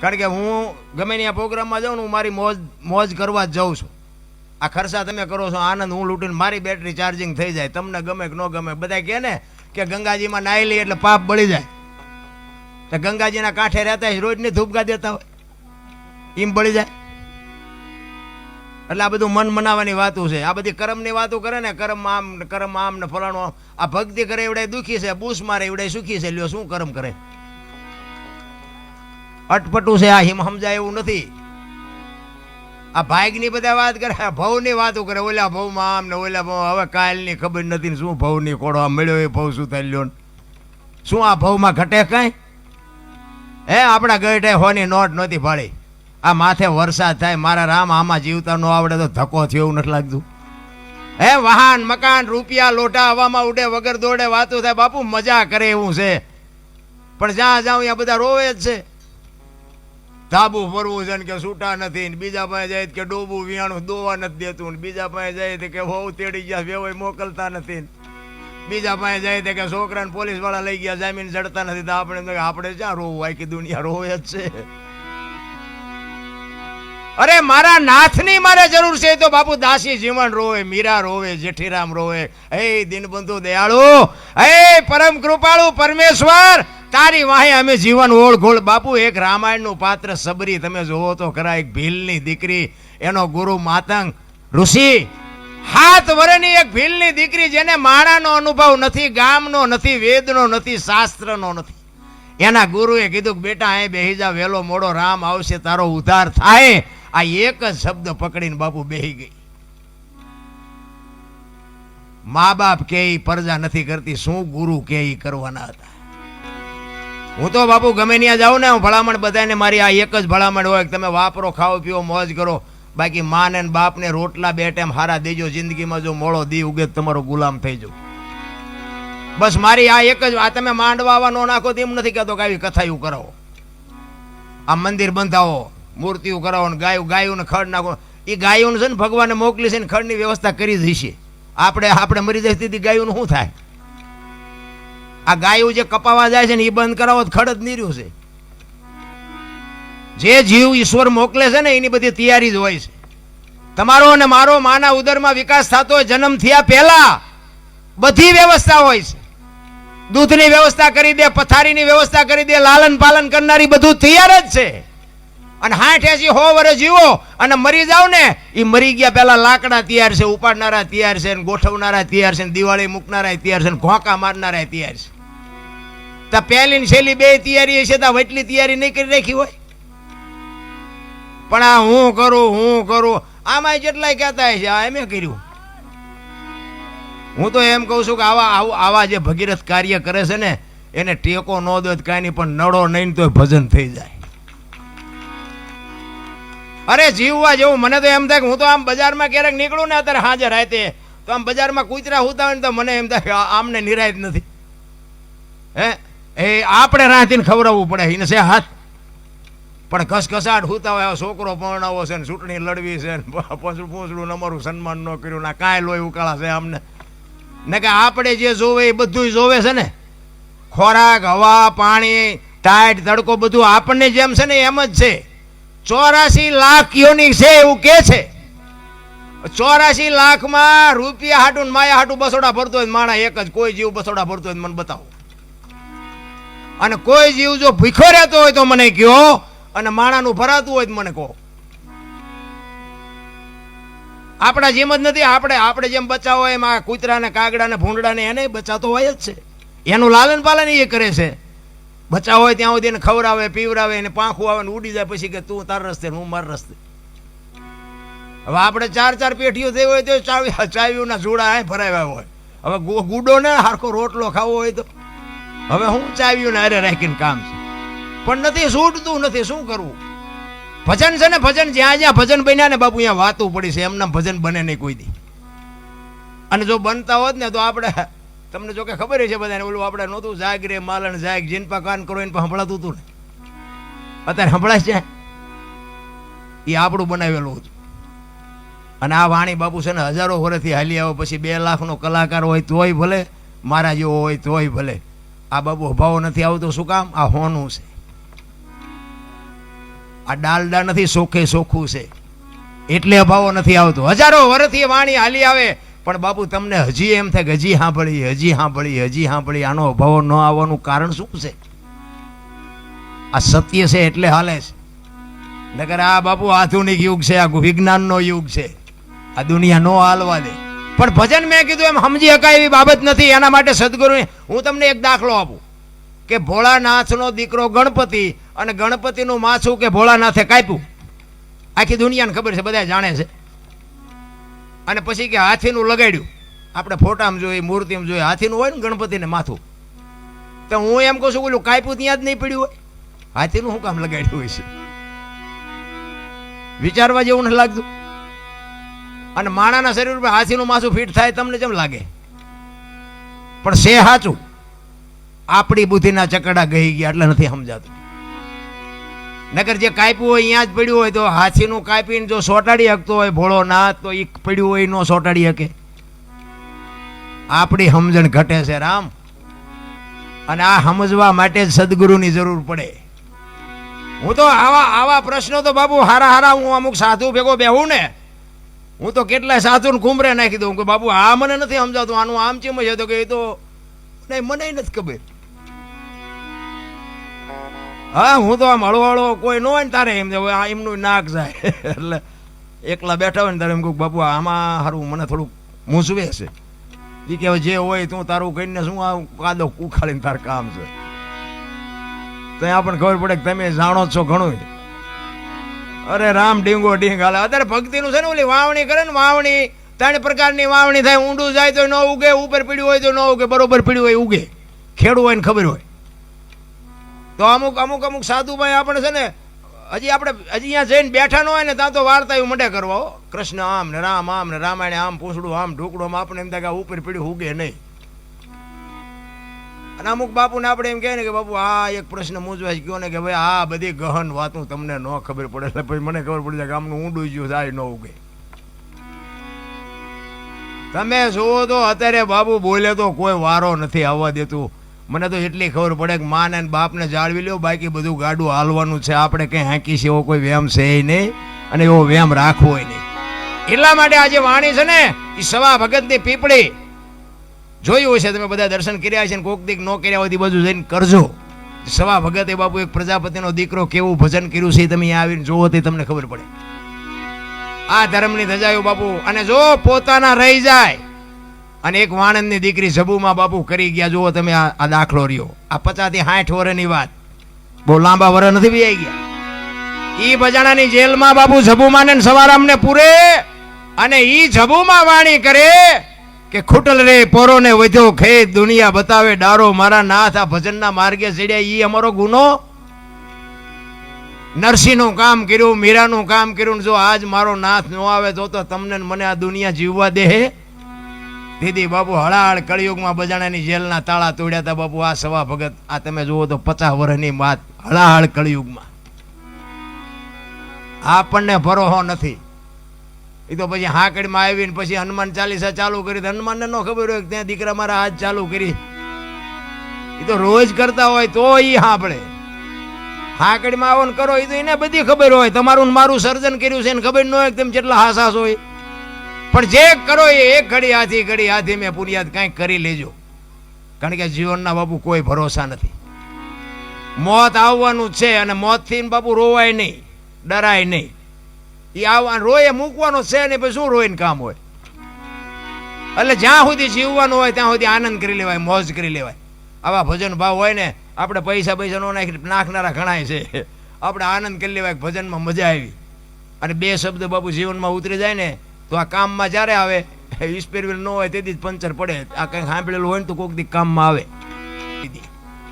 કારણ કે હું ગમે ત્યાં પ્રોગ્રામમાં જાઉં ને હું મારી મોજ મોજ કરવા જ જાઉં છું. આ ખર્ચા તમે કરો છો, આનંદ, હું લૂંટીને મારી બેટરી ચાર્જિંગ થઈ જાય. તમને ગમે કે ન ગમે બધા કહે ને કે ગંગાજીમાં નાહી લઈએ એટલે પાપ બળી જાય. તો ગંગાજીના કાંઠે રહેતા રોજ ને ધૂપગા દેતા હોય. એમ બળી જાય. એટલે આ બધું મન મનાવવાની વાતો છે. આ બધી કર્મની વાતો કરે ને, કર્મ આમ કર્મ આમ ને ફલાણું આ ભક્તિ કરે એવડે દુખી છે, બૂસ મારે એવડે સુખી છે. લ્યો, શું કર્મ કરે? અટપટું છે, આ હિમ સમજાય એવું નથી. આ ભાગની બધા વાત કરે ભવની વાતો કરે, ઓલા ભવમાં આમ ને ઓલા ભવ હવે કાલની ખબર નથી શું ભવની કોડો મળ્યો એ ભવ શું થઈ લ્યો શું આ ભવમાં ઘટે કાંઈ? હે, આપણા ગઈટે હોની નોટ નહોતી ભાળી આ માથે વરસાદ થાય, મારા રામ આમાં જીવતા ન આવડે તો ધક્કો થયો એવું નથી લાગતું. હે વાહન મકાન, રૂપિયા, લોટા હવામાં ઉડે, વગર દોડે વાતો થાય. બાપુ, મજા કરે એવું છે. પણ જ્યાં જાઉં ત્યાં બધા રોવે જ છે. ધાબુ ફરવું છે ને કે છૂટા નથી ને બીજા પાસે જાય કે ડોબું વિયાણું દોવા નથી દેતું ને બીજા પાસે જાય કે વહુ તેડી ગયા, વેવાય મોકલતા નથી બીજા પાસે જાય કે છોકરાને પોલીસવાળા લઈ ગયા, જામીન ચડતા નથી. તો આપણે આપણે ક્યાં રોવું, આખી દુનિયા રોવે જ છે. અરે મારા નાથની મારે જરૂર છે તો બાપુ દાસી જીવન રોવે, મીરા રોવે, જેઠીરામ રોવે. હે દિનબંધુ દયાળુ, હે પરમ કૃપાળુ પરમેશ્વર તારી વાહે અમે જીવન ઓળઘોળ. બાપુ, એક રામાયણનું પાત્ર સબરી. તમે જોવો તો ખરા, એક ભીલની દીકરી, એનો ગુરુ માતંગ. ઋષિ, હાથ વરેની એક ભીલની દીકરી જેને માણાનો અનુભવ નથી, ગામનો નથી, વેદનો નથી, શાસ્ત્રનો નથી. એના ગુરુએ કીધું કે, બેટા, અહીં બેહી જા, વહેલો મોડો રામ આવશે, તારો ઉદ્ધાર થાય. આ એક જ શબ્દ પકડીને બાપુ બેહી ગઈ. મા બાપ કે પરજા નથી કરતી, શું ગુરુ કે કરવાના હતા? હું તો બાપુ ગમે ત્યાં જાઉં ને, હું ભલામણ બધાને મારી આ એક જ ભલામણ હોય તમે વાપરો, ખાઓ, પીઓ, મોજ કરો. બાકી માને ને બાપને રોટલા બે ટાઈમ હારા દેજો, જિંદગીમાં જો મોળો દી ઉગે તમારો ગુલામ થઈ જાવ બસ મારી આ એક જ, આ તમે માંડવા નો નાખો તેમ નથી કહેતો કે આવી કથાયું કરાવો. આ મંદિર બંધાવો, મૂર્તિઓ કરાવો ને ગાયું ગાયું ખડ નાખો. એ ગાયું છે ને ભગવાને મોકલી છે ને ખડની વ્યવસ્થા કરી હશે. આપણે આપણે મરી જાય તેથી ગાયું શું થાય? આ ગાયું જે કપાવા જાય છે ને એ બંધ કરાવો ખડત ખડ જ નીર્યું છે. જે જીવ ઈશ્વર મોકલે છે ને એની બધી તૈયારી જ હોય છે. તમારો અને મારો માના ઉદરમાં વિકાસ થતો હોય, જન્મ થયા પહેલા બધી વ્યવસ્થા હોય છે. દૂધની વ્યવસ્થા કરી દે, પથારીની વ્યવસ્થા કરી દે, લાલન પાલન કરનારી બધું તૈયાર જ છે. અને હાઠ એસી હો વર્ષ જીવો અને મરી જાવ ને એ મરી ગયા પહેલા લાકડા તૈયાર છે, ઉપાડનારા તૈયાર છે ગોઠવનારા તૈયાર છે દિવાળી મૂકનારા તૈયાર છે ઘોંકા મારનારા તૈયાર છે. તો પહેલી છેલ્લી બે તૈયારી છે તો એટલી તૈયારી નહીં કરી રાખી હોય. પણ આ હું કરું હું કરું આમાં જેટલાય કહેતા છે આ એમે કર્યું. હું તો એમ કહું છું કે આવા, આવું- જે ભગીરથ કાર્ય કરે છે ને, એને ટેકો ન દો કાંઈ નહીં, પણ નડો નહીં તો ભજન થઈ જાય. અરે જીવવા જેવું, મને તો એમ થાય કે હું તો આમ બજારમાં ક્યારેક નીકળું ને અત્યારે હાજર રાતે, તો આમ બજારમાં કૂતરા હોતા હોય ને તો મને એમ થાય આમને નિરાયત નથી. હે? એ આપણે રાહતીને ખવડાવવું પડે એને છે હાથ. પણ ઘસઘસાટ હોતા હોય છોકરો પરણાવો છે ને ચૂંટણી લડવી છે ને પોસડું અમારું સન્માન ન કર્યું ના કાંઈ લોહી ઉકાળા છે અમને ને કે આપણે જે જોવે એ બધું જોવે છે ને. ખોરાક, હવા, પાણી, ટાઈટ, તડકો બધું આપણને જેમ છે ને એમ જ છે. ચોરાસી લાખ યોની છે એવું કે છે. ચોરાસી લાખમાં રૂપિયા હાટું માયા હાટું બસોડા ભરતો હોય માણા એક જ, કોઈ જીવ બસોડા ભરતો હોય મને બતાવો. અને કોઈ જીવ જો ભીખો રહેતો હોય તો મને કહો અને માણાનું ભરાતું હોય તો મને કહો. આપણા જેમ જ નથી, આપણે આપણે જેમ બચાવો એમ આ કૂતરાને, કાગડાને, ભૂંડડાને એને બચાતો હોય જ છે. એનું લાલન પાલન એ કરે છે. બચાવ હોય ત્યાં સુધી એને ખવડાવે, પીવડાવે, એને પાંખું આવે ને ઉડી જાય પછી કે તું તાર રસ્તે હું માર રસ્તે. હવે આપણે ચાર ચાર પેઢીઓ થઈ હોય તો ચાવી ચાવીઓના જોડા ભરાવ્યા હોય. હવે ગુડો ને હારખો રોટલો ખાવો હોય તો હવે હું ચાવીઓને અરે રાખીને કામ છે. પણ નથી છૂટતું, નથી શું કરવું? ભજન છે ને ભજન, જ્યાં જ્યાં ભજન બન્યા ને બાપુ અહીંયા વાતું પડી છે. એમના ભજન બને નહીં કોઈ દી. અને જો બનતા હોત ને તો આપણે, તમને જો કે ખબર છે બધાને, ઓલું આપણે નહોતું જાગ રે, માલણ જાગ, જીન પા કાન કરો એને સંભળાતું હતું ને. અત્યારે સંભળાય છે. એ આપણું બનાવેલું હતું. અને આ વાણી બાપુ છે ને હજારો વર્ષથી હાલી આવે, પછી બે લાખનો કલાકાર હોય તોય ભલે, મારા જેવો હોય તોય ભલે. આ બાબુ અભાવો નથી આવતો, શું કામ? આ હોનું છે. આ ડાલડા નથી સોખે સોખું છે. એટલે અભાવો નથી આવતો. હજારો વર્ષથી વાણી હાલી આવે, પણ બાપુ તમને હજી એમ થાય કે હજી સાંભળી હજી સાંભળી હજી સાંભળી આનો અભાવો ન આવવાનું કારણ શું છે? આ સત્ય છે એટલે હાલે છે. નકર આ બાપુ આધુનિક યુગ છે, આ વિજ્ઞાનનો યુગ છે. આ દુનિયા નો હાલવા દે. પણ ભજન મેં કીધું એમ સમજી શકાય એવી બાબત નથી, એના માટે સદગુરુ હું તમને એક દાખલો આપું. કે ભોળાનાથનો દીકરો ગણપતિ અને ગણપતિનું માથું કે ભોળાનાથે કાપ્યું. આખી દુનિયાને ખબર છે બધા જાણે છે. અને પછી કે હાથીનું લગાડ્યું. આપણે ફોટામાં જોઈએ, મૂર્તિમાં જોઈએ, હાથીનું હોય ને ગણપતિને માથું. તો હું એમ કહું છું, ઓલું કાપ્યું ત્યાં જ નહીં પડ્યું હોય. હાથીનું શું કામ લગાડ્યું હોય છે? વિચારવા જેવું નથી લાગતું. અને માણાના શરીર ઉપર હાથીનું માથું ફિટ થાય તમને કેમ લાગે? પણ છે સાચું આપણી બુદ્ધિના ચકડા ગઈ ગયા એટલે નથી સમજાતું. નગર જે કાપ્યું હોય અહીંયા જ પડ્યું હોય તો હાથીનું કાપીને જો સોટાડી શકતો હોય ભોળો ના તો એ પડ્યું હોય ન સોટાડી શકે આપણી સમજણ ઘટે છે રામ. અને આ સમજવા માટે જ સદગુરુની જરૂર પડે. હું તો આવા આવા પ્રશ્નો તો બાબુ હારા હારા હું અમુક સાધુ ભેગો બેહું ને હું તો કેટલાય સાધુ કુંભરે નાખી દઉં કે બાબુ, આ મને નથી સમજાતું, આનું આમ ચેમ છે? તો કે એ તો નહીં, મને નથી ખબર. હા, હું તો આમ હળવો કોઈ ન હોય ને તારે એમ આ એમનું નાક જાય. એટલે એકલા બેઠા હોય ને તારે એમ કહું બાપુ, આમાં સારું મને થોડુંક મૂંઝવે છે. એ કે જે હોય તું તારું કહીને શું આ કાદો ઉખાડીને તાર કામ છે? તો આપણને ખબર પડે કે તમે જાણો છો ઘણું અરે રામ ડીંગો ડીંગ હાલે. અત્યારે ભક્તિનું છે ને ઓલી વાવણી કરે ને વાવણી, ત્રણ પ્રકારની વાવણી થાય. ઊંડું જાય તો ન ઉગે, ઉપર પીડ્યું હોય તો ન ઉગે, બરોબર પીડ્યું હોય, ઉગે. ખેડું હોય ને ખબર હોય. તો અમુક અમુક અમુક સાધુભાઈ આપણે છે ને, હજી આપણે, હજી અહીંયા જઈને બેઠા ન હોય ને, ત્યાં તો વાર્તા એવું મંડે કરવા કૃષ્ણ આમ ને રામ, આમ ને રામાયણ, આમ પૂછડું, આમ ઢોકડું આમ આપણે એમ થાય કે ઉપર પીડ્યું ઉગે નહીં. અને અમુક બાપુને આપણે એમ કહે ને કે બાપુ, આ એક પ્રશ્ન મૂંઝવાય ગયો ને કે ભાઈ, આ બધી ગહન વાતું તમને ન ખબર પડે. એટલે પછી મને ખબર પડી જાય કે આમનું ઊંડું ગયું થાય ન ઉગે. તમે જુઓ તો અત્યારે બાબુ બોલે તો કોઈ વારો નથી આવવા દેતું. મને તો એટલી ખબર પડે કે માને બાપને જાળવી લ્યો, બાકી બધું ગાડું હાલવાનું છે. આપણે કંઈ હાંકી છે એવો કોઈ વ્યામ છે નહીં અને એવો વ્યામ રાખવો નહીં. એટલા માટે આજે વાણી છે ને એ સવા ભગતની પીપળી. જોયું હશે તમે બધા દર્શન કર્યા છે કોક દીક ન કર્યા હોય તે બધું જઈને કરજો. સવા ભગતે બાપુ એક પ્રજાપતિનો દીકરો કેવું ભજન કર્યું છે તમે આવીને જોવો, તે તમને ખબર પડે. આ ધર્મની ધજાયો બાપુ, અને જો પોતાના રહી જાય, અને એક વાણંદની દીકરી જબુમાં બાપુ કરી ગયા, જુઓ તમે આ દાખલો રહ્યો. આ પચાસથી સાઠ વર્ષની વાત. બહુ લાંબા વર્ષ નથી બી ગયા. ઈ બજાણાની જેલમાં બાપુ જબુમાને ને સવારામને પૂરે, અને ઈ જબુમાં વાણી કરે કે ખૂટલ રે પોરોને વધ્યો ખેત દુનિયા બતાવે, ડારો મારા નાથ, આ ભજનના માર્ગે ચડ્યા, ઈ અમારો ગુનો? નરસિંહનું કામ કર્યું, મીરાનું કામ કર્યું જો આજ મારો નાથ ન આવે, તો તો તમને મને આ દુનિયા જીવવા દે હે? દીદી, બાપુ હળાહળ કળિયુગમાં બજાણાની જેલના તાળા તોડ્યા હતા બાપુ, આ સવા ભગત, આ તમે જુઓ તો પચાસ વર્ષની વાત હળાહળ કળિયુગમાં. આપણને ભરોહો નથી. એ તો પછી હાકડીમાં આવીને પછી હનુમાન ચાલીસા ચાલુ કરી હનુમાનને ન ખબર હોય ત્યાં દીકરા મારા હાથ ચાલુ કરી. એ તો રોજ કરતા હોય તો એ સાંભળે હાકડીમાં આવો ને કરો એ તો એને બધી ખબર હોય. તમારું મારું સર્જન કર્યું છે ને ખબર ન હોય તેમ જેટલા હાસાસ હોય. પણ જે કરો એ એક ઘડી હાથી ઘડી હાથી મેં પુરિયાદ કાંઈક કરી લેજો. કારણ કે જીવનના બાપુ કોઈ ભરોસા નથી. મોત આવવાનું છે અને મોતથી બાપુ રોવાય નહીં, ડરાય નહીં. એ આવવા રોય મૂકવાનો છે ને પછી શું રોઈને કામ હોય? એટલે જ્યાં સુધી જીવવાનું હોય, ત્યાં સુધી આનંદ કરી લેવાય, મોજ કરી લેવાય. આવા ભજન ભાવ હોય ને, આપણે પૈસા પૈસા નો નાખી નાખનારા ઘણાય છે. આપણે આનંદ કરી લેવાય ભજનમાં મજા આવી. અને બે શબ્દ બાપુ જીવનમાં ઉતરી જાય ને, તો આ કામમાં જ્યારે આવે સ્પેરવેલ ન હોય, તેથી જ પંચર પડે. આ કંઈક સાંભળેલું હોય ને તો કોઈક દી કામમાં આવે.